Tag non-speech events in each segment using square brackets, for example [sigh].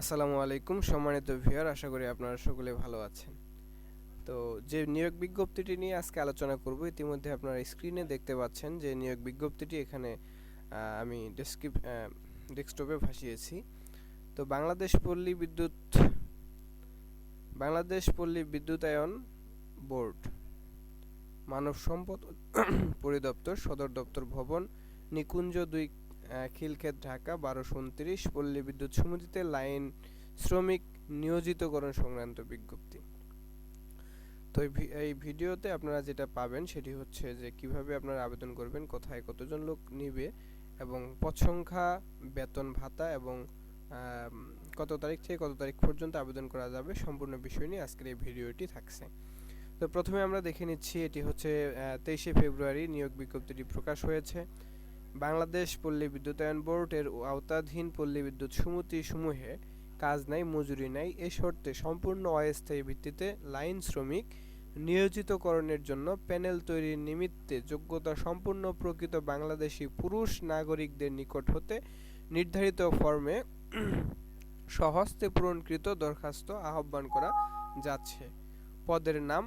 আসসালামু আলাইকুম, সম্মানিত ভিউয়ার, আশা করি আপনারা সকলে ভালো আছেন। তো যে নিয়োগ বিজ্ঞপ্তিটি নিয়ে আজকে আলোচনা করব, ইতিমধ্যে আপনারা স্ক্রিনে দেখতে পাচ্ছেন যে নিয়োগ বিজ্ঞপ্তিটি এখানে আমি ডেসক্রিপ ডেস্কটপে ভাসিয়েছি। তো বাংলাদেশ পল্লী বিদ্যুৎ, বাংলাদেশ পল্লী বিদ্যুতায়ন বোর্ড, মানব সম্পদ [clears throat] পরিদপ্তর, সদর দপ্তর ভবন, নিকুঞ্জ দুই খিলক্ষেত, ঢাকা, বারোশো উনত্রিশ, পল্লী বিদ্যুৎ সমিতিতে লাইন শ্রমিক নিয়োজিতকরণ সংক্রান্ত বিজ্ঞপ্তি। তো এই ভিডিওতে আপনারা যেটা পাবেন সেটি হচ্ছে যে কীভাবে আপনারা আবেদন করবেন, কোথায় কতজন লোক নিবে এবং পদ সংখ্যা বেতন ভাতা এবং কত তারিখ থেকে কত তারিখ পর্যন্ত আবেদন করা যাবে সম্পূর্ণ বিষয় নিয়ে আজকের এই ভিডিওটি থাকছে। তো প্রথমে আমরা দেখে নিচ্ছি এটি হচ্ছে তেইশে ফেব্রুয়ারি নিয়োগ বিজ্ঞপ্তিটি প্রকাশ হয়েছে। বাংলাদেশ পল্লী বিদ্যুতায়ন বোর্ডের আওতাধীন পল্লী বিদ্যুৎ সমিতি সমূহে কাজ নাই, মজুরি নাই। এ শর্তে সম্পূর্ণ অস্থায়ী ভিত্তিতে লাইন শ্রমিক নিয়োজিতকরণের জন্য প্যানেল তৈরির নিমিত্তে যোগ্যতা সম্পূর্ণ প্রকৃত বাংলাদেশী পুরুষ নাগরিকদের নিকট হতে নির্ধারিত ফর্মে সহস্তে পূরণকৃত দরখাস্ত আহ্বান করা যাচ্ছে। পদের নাম,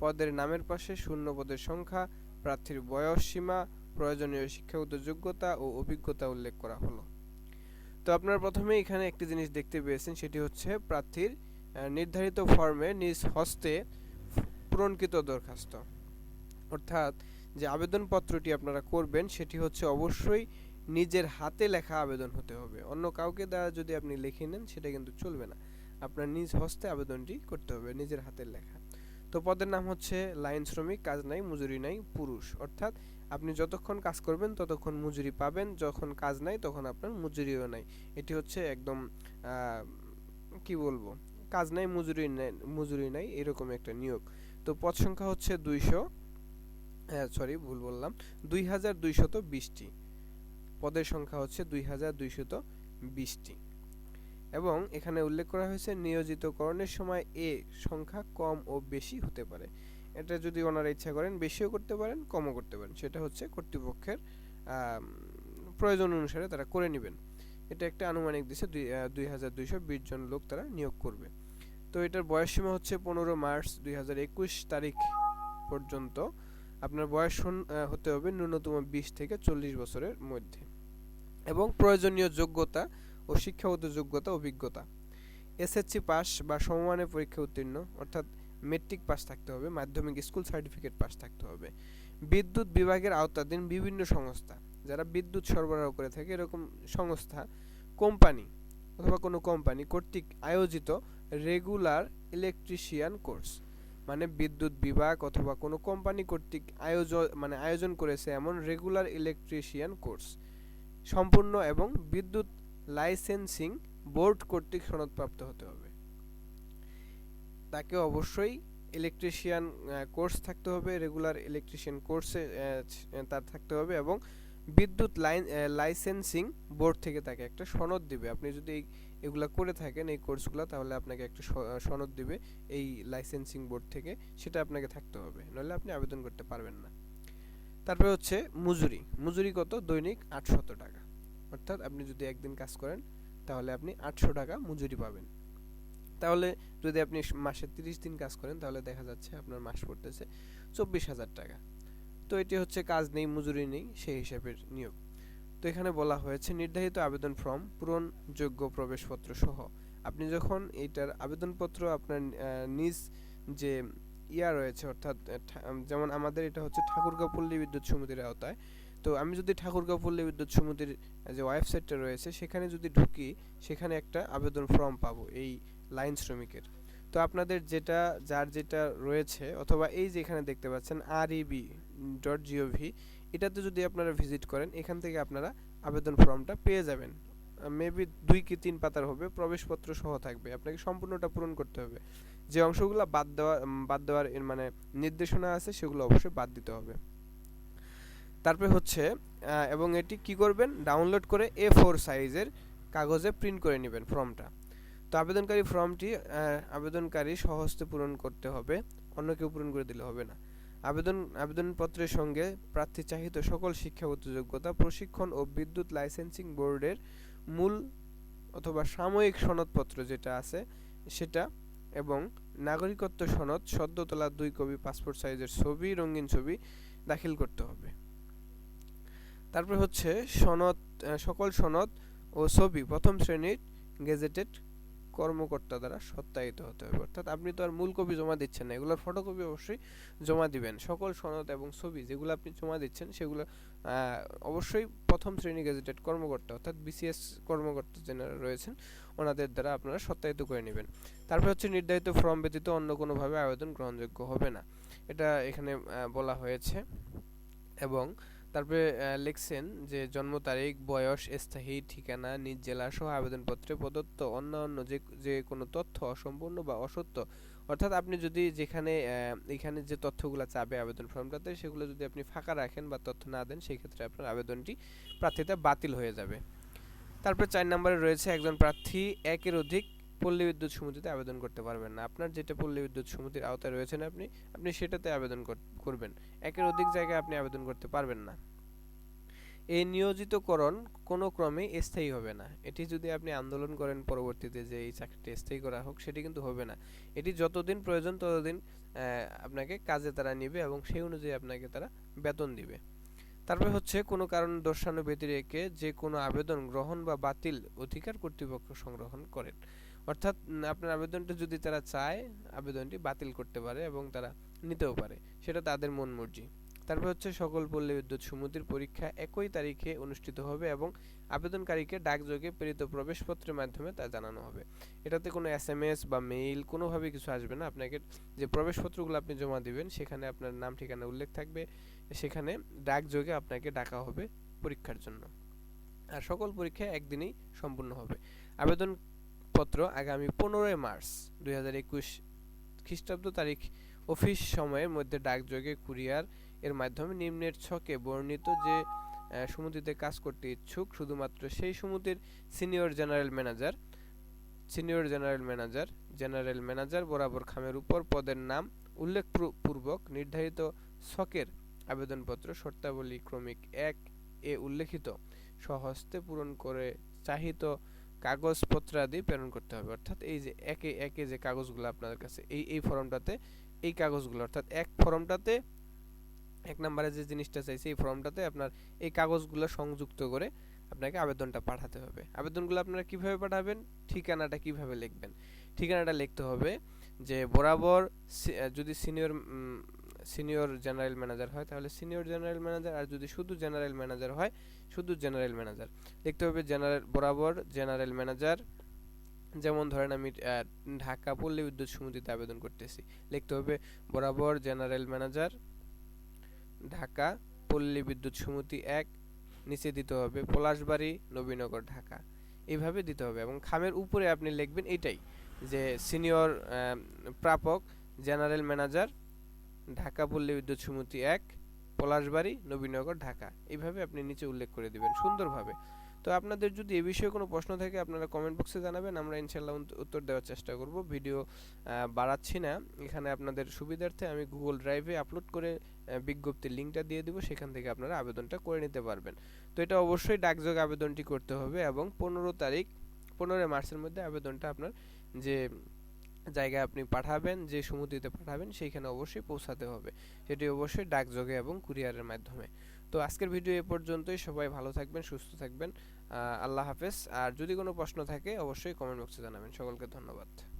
পদের নামের পাশে শূন্য পদের সংখ্যা, প্রার্থীর বয়স সীমা প্রয়োজনীয় শিক্ষাগত যোগ্যতা ও অভিজ্ঞতা উল্লেখ করা হলো। তো আপনারা প্রথমে এখানে একটি জিনিস দেখতে পেয়েছেন, সেটি হচ্ছে প্রার্থীর নির্ধারিত ফর্মে নিজ হস্তে পূরণকৃত দরখাস্ত। অর্থাৎ যে আবেদনপত্রটি আপনারা করবেন, সেটি হচ্ছে অবশ্যই নিজের হাতে লেখা আবেদন হতে হবে। অন্য কাউকে দ্বারা যদি আপনি লিখে নেন, সেটা কিন্তু চলবে না। আপনার নিজ হস্তে আবেদনটি করতে হবে, নিজের হাতের লেখা। তো পদের নাম হচ্ছে, লাইন শ্রমিক, কাজ নাই, মজুরি নাই, পুরুষ। অর্থাৎ আপনি যতক্ষণ কাজ করবেন, ততক্ষণ মজুরি পাবেন। যখন কাজ নাই, তখন আপনার মজুরিও নাই। এটি হচ্ছে একদম কি বলব? কাজ নাই, মজুরি নাই মজুরি নাই, এরকম একটা নিয়োগ। তো পদ সংখ্যা হচ্ছে দুইশো হ্যাঁ সরি ভুল বললাম। দুই হাজার দুইশত বিশটি। পদের সংখ্যা হচ্ছে দুই হাজার দুইশত বিশটি। এবং এখানে উল্লেখ করা হয়েছে, নিয়োজিতকরণের সময় এ সংখ্যা কম ও বেশি হতে পারে। এটা যদি ওনারা ইচ্ছা করেন, বেশিও করতে পারেন, কমও করতে পারেন। সেটা হচ্ছে কর্তৃপক্ষের প্রয়োজন অনুসারে তারা করে নেবেন। এটা একটা আনুমানিক দুই দুই হাজার দুইশো বিশ জন লোক তারা নিয়োগ করবে। তো এটার বয়সসীমা হচ্ছে পনেরো মার্চ দুই হাজার একুশ তারিখ পর্যন্ত। আপনার বয়স হতে হবে ন্যূনতম বিশ থেকে চল্লিশ বছরের মধ্যে। এবং প্রয়োজনীয় যোগ্যতা ও শিক্ষাগত যোগ্যতা, অভিজ্ঞতা। এসএসসি পাস বা সমমানের পরীক্ষা উত্তীর্ণ, অর্থাৎ মেট্রিক পাস থাকতে হবে, মাধ্যমিক স্কুল সার্টিফিকেট পাস থাকতে হবে। বিদ্যুৎ বিভাগের আওতাধীন বিভিন্ন সংস্থা, যারা বিদ্যুৎ সরবরাহ করে থাকে, এরকম সংস্থা, কোম্পানি অথবা কোনো কোম্পানি কর্তৃক আয়োজিত রেগুলার ইলেকট্রিশিয়ান কোর্স মানে বিদ্যুৎ বিভাগ অথবা কোনো কোম্পানি কর্তৃক আয়োজন মানে আয়োজন করেছে এমন রেগুলার ইলেকট্রিশিয়ান কোর্স সম্পূর্ণ এবং বিদ্যুৎ লাইসেন্সিং বোর্ড কর্তৃক সনদপ্রাপ্ত হতে হবে। তাকে অবশ্যই ইলেকট্রিশিয়ান কোর্স থাকতে হবে রেগুলার ইলেকট্রিশিয়ান কোর্সে তার থাকতে হবে এবং বিদ্যুৎ লাইন লাইসেন্সিং বোর্ড থেকে তাকে একটা সনদ দিবে। আপনি যদি এই- এগুলা করে থাকেন এই কোর্সগুলো তাহলে আপনাকে একটা সনদ দিবে এই লাইসেন্সিং বোর্ড থেকে, সেটা আপনাকে থাকতে হবে। নইলে আপনি আবেদন করতে পারবেন না। তারপরে হচ্ছে মজুরি। মজুরি কত? দৈনিক আটশত টাকা। অর্থাৎ আপনি যদি একদিন কাজ করেন, তাহলে আপনি আটশো টাকা মজুরি পাবেন। তাহলে যদি আপনি মাসে তিরিশ দিন কাজ করেন, তাহলে দেখা যাচ্ছে আপনার মাস পড়তেছে চব্বিশ হাজার টাকা। তো এটি হচ্ছে কাজ নেই, মজুরি নেই, সেই হিসাবের নিয়োগ। তো এখানে বলা হয়েছে নির্ধারিত আবেদন ফর্ম, পূরণ যোগ্য প্রবেশপত্র সহ। আপনি যখন এইটার আবেদনপত্র আপনার নিজ যে ইয়া রয়েছে, অর্থাৎ যেমন আমাদের এটা হচ্ছে ঠাকুরগাঁও পল্লী বিদ্যুৎ সমিতির আওতায় তো আমি যদি ঠাকুরগাঁও পল্লী বিদ্যুৎ সমিতির যে ওয়েবসাইটটা রয়েছে, সেখানে যদি ঢুকি, সেখানে একটা আবেদন ফর্ম পাবো এই লাইন শ্রমিকের। তো আপনাদের যেটা, যার যেটা রয়েছে, অথবা এই যে এখানে দেখতে পাচ্ছেন আর ইবি ডট জিওভি এটাতে যদি আপনারা ভিজিট করেন, এখান থেকে আপনারা আবেদন ফর্মটা পেয়ে যাবেন। মেবি দুই কি তিন পাতার হবে, প্রবেশপত্র সহ থাকবে। আপনাকে সম্পূর্ণটা পূরণ করতে হবে। যে অংশগুলো বাদ দেওয়া বাদ দেওয়ার মানে নির্দেশনা আছে, সেগুলো অবশ্যই বাদ দিতে হবে। তারপরে হচ্ছে এবং এটি কি করবেন? ডাউনলোড করে এ ফোর সাইজের কাগজে প্রিন্ট করে নেবেন ফর্মটা। তো আবেদনকারী ফর্মটি আবেদনকারী সহজতে পূরণ করতে হবে, অন্য কেউ পূরণ করে দিলে হবে না। আবেদন, আবেদনপত্রের সঙ্গে প্রার্থী চাহিত সকল শিক্ষাগত যোগ্যতা, প্রশিক্ষণ ও বিদ্যুৎ লাইসেন্সিং বোর্ডের মূল অথবা সাময়িক সনদপত্র যেটা আছে, সেটা এবং নাগরিকত্ব সনদ সদ্য তোলা দুই কপি পাসপোর্ট সাইজের ছবি, রঙিন ছবি দাখিল করতে হবে। তারপর হচ্ছে সনদ সকল সনদ ও ছবি প্রথম শ্রেণির গেজেটেড কর্মকর্তা দ্বারা সত্যায়িত হতে হবে। অর্থাৎ আপনি তো আর মূল কপি জমা দিচ্ছেন না, এগুলোর ফটোকপি অবশ্যই জমা দিবেন। সকল সনদ এবং ছবি যেগুলো আপনি জমা দিচ্ছেন সেগুলো অবশ্যই প্রথম শ্রেণি গেজেটেড কর্মকর্তা অর্থাৎ বিসিএস কর্মকর্তা যারা রয়েছেন, ওনাদের দ্বারা আপনারা সত্যায়িত করে নেবেন। তারপর হচ্ছে নির্ধারিত ফর্ম ব্যতীত অন্য কোনোভাবে আবেদন গ্রহণযোগ্য হবে না। এটা এখানে বলা হয়েছে এবং তারপরে লিখছেন যে, জন্ম তারিখ, বয়স, স্থায়ী ঠিকানা, নিজ জেলা সহ আবেদনপত্রে প্রদত্ত অন্যান্য যে যে কোনো তথ্য অসম্পূর্ণ বা অসত্য। অর্থাৎ আপনি যদি যেখানে এখানে যে তথ্যগুলো চাবে আবেদন ফর্মটাতে, সেগুলো যদি আপনি ফাঁকা রাখেন বা তথ্য না দেন সেই ক্ষেত্রে আপনার আবেদনটি প্রার্থিতা বাতিল হয়ে যাবে। তারপরে চার নম্বরে রয়েছে একজন প্রার্থী, একের অধিক পল্লী বিদ্যুৎ সমিতিতে আবেদন করতে পারবেন না। আপনার যেটা পল্লী বিদ্যুৎ সমিতির আওতায় রয়েছেন আপনি আপনি সেটাতে আবেদন করবেন। একের অধিক জায়গায় আপনি আবেদন করতে পারবেন না। এই নিয়োজিতকরণ কোনো ক্রমে স্থায়ী হবে না। এটি যদি আপনি আন্দোলন করেন পরবর্তীতে যে এই চাকরিটি স্থায়ী করা হোক, সেটি কিন্তু হবে না। এটি যতদিন প্রয়োজন ততদিন আপনাকে কাজে তারা নেবে এবং সেই অনুযায়ী আপনাকে তারা বেতন দিবে। তারপরে হচ্ছে কোনো কারণ দর্শানো ব্যতিরেকে যে কোনো আবেদন গ্রহণ বা বাতিল অধিকার কর্তৃপক্ষ সংগ্রহণ করেন। অর্থাৎ আপনার আবেদনটা যদি তারা চায়, আবেদনটি বাতিল করতে পারে এবং তারা নিতেও পারে। সেটা তাদের মন মর্জি। তারপর হচ্ছে সকল পল্লী বিদ্যুৎ সমিতির পরীক্ষা একই তারিখে অনুষ্ঠিত হবে এবং আবেদনকারীকে ডাকযোগে প্রেরিত প্রবেশপত্রের মাধ্যমে তা জানানো হবে। এটাতে কোনো এস এম এস বা মেইল কোনোভাবে কিছু আসবে না। আপনাকে যে প্রবেশপত্রগুলো আপনি জমা দিবেন, সেখানে আপনার নাম, ঠিকানা উল্লেখ থাকবে। সেখানে ডাকযোগে আপনাকে ডাকা হবে পরীক্ষার জন্য। আর সকল পরীক্ষা একদিনেই সম্পূর্ণ হবে। আবেদনপত্র আগামী পনেরোই মার্চ দুই হাজার একুশ খ্রিস্টাব্দ তারিখ অফিস সময়ের মধ্যে ডাকযোগে কুরিয়ার এর মাধ্যমে নিম্নের ছকে বর্ণিত যে সমিতিতে কাজ করতে ইচ্ছুক শুধুমাত্র সেই সমিতির senior general manager, senior general manager general manager বরাবর খামের উপর পদের নাম উল্লেখ পূর্বক নির্ধারিত ছকের আবেদনপত্র শর্তাবলী ক্রমিক এক এ উল্লেখিত। স্বহস্তে পূরণ করে চাহিত কাগজপত্রাদি প্রেরণ করতে হবে। অর্থাৎ এই যে একে একে যে কাগজগুলো আপনাদের কাছে, এই এই ফর্মটাতে এই কাগজগুলো, অর্থাৎ এক ফর্মটাতে এক নম্বরে যে জিনিসটা চাইছে, এই ফর্মটাতে আপনার এই কাগজগুলো সংযুক্ত করে আপনাকে আবেদনটা পাঠাতে হবে। আবেদনগুলো আপনারা কীভাবে পাঠাবেন? ঠিকানাটা কীভাবে লিখবেন? ঠিকানাটা লিখতে হবে যে বরাবর যদি সিনিয়র সিনিয়র জেনারেল ম্যানেজার হয়, তাহলে সিনিয়র জেনারেল ম্যানেজার আর যদি শুধু জেনারেল ম্যানেজার হয়, শুধু জেনারেল ম্যানেজার লিখতে হবে জেনারেল বরাবর জেনারেল ম্যানেজার যেমন ধরেন আমি ঢাকা পল্লী বিদ্যুৎ সমিতিতে আবেদন করতেছি। লিখতে হবে বরাবর জেনারেল ম্যানেজার ঢাকা পল্লী বিদ্যুৎ সমিতি এক, নিচে দিতে হবে পলাশবাড়ি, নবীনগর, ঢাকা। এইভাবে দিতে হবে এবং খামের উপরে আপনি লিখবেন এটাই, যে সিনিয়র প্রাপক জেনারেল ম্যানেজার ঢাকা পল্লী বিদ্যুৎ সমিতি এক, পলাশবাড়ি, নবীনগর, ঢাকা। এইভাবে আপনি নিচে উল্লেখ করে দিবেন, সুন্দরভাবে। তো আপনাদের যদি এ বিষয়ে কোনো প্রশ্ন থাকে, আপনারা কমেন্ট বক্সে জানাবেন, আমরা ইনশাল্লাহ উত্তর দেওয়ার চেষ্টা করব। ভিডিও বাড়াচ্ছি না। এখানে আপনাদের সুবিধার্থে আমি গুগল ড্রাইভে আপলোড করে বিজ্ঞপ্তির লিঙ্কটা দিয়ে দিব, সেখান থেকে আপনারা আবেদনটা করে নিতে পারবেন। তো এটা অবশ্যই ডাকযোগে আবেদনটি করতে হবে এবং পনেরো তারিখ, পনেরোই মার্চের মধ্যে আবেদনটা আপনার যে জায়গায় আপনি পাঠাবেন, যে সমুদ্রিতে পাঠাবেন, সেইখানে অবশ্যই পৌঁছাতে হবে। সেটি অবশ্যই ডাকযোগে এবং কুরিয়ারের মাধ্যমে। তো আজকের ভিডিও এ পর্যন্তই। সবাই ভালো থাকবেন, সুস্থ থাকবেন। আল্লাহ হাফেজ। আর যদি কোনো প্রশ্ন থাকে, অবশ্যই কমেন্ট বক্সে জানাবেন। সকলকে ধন্যবাদ।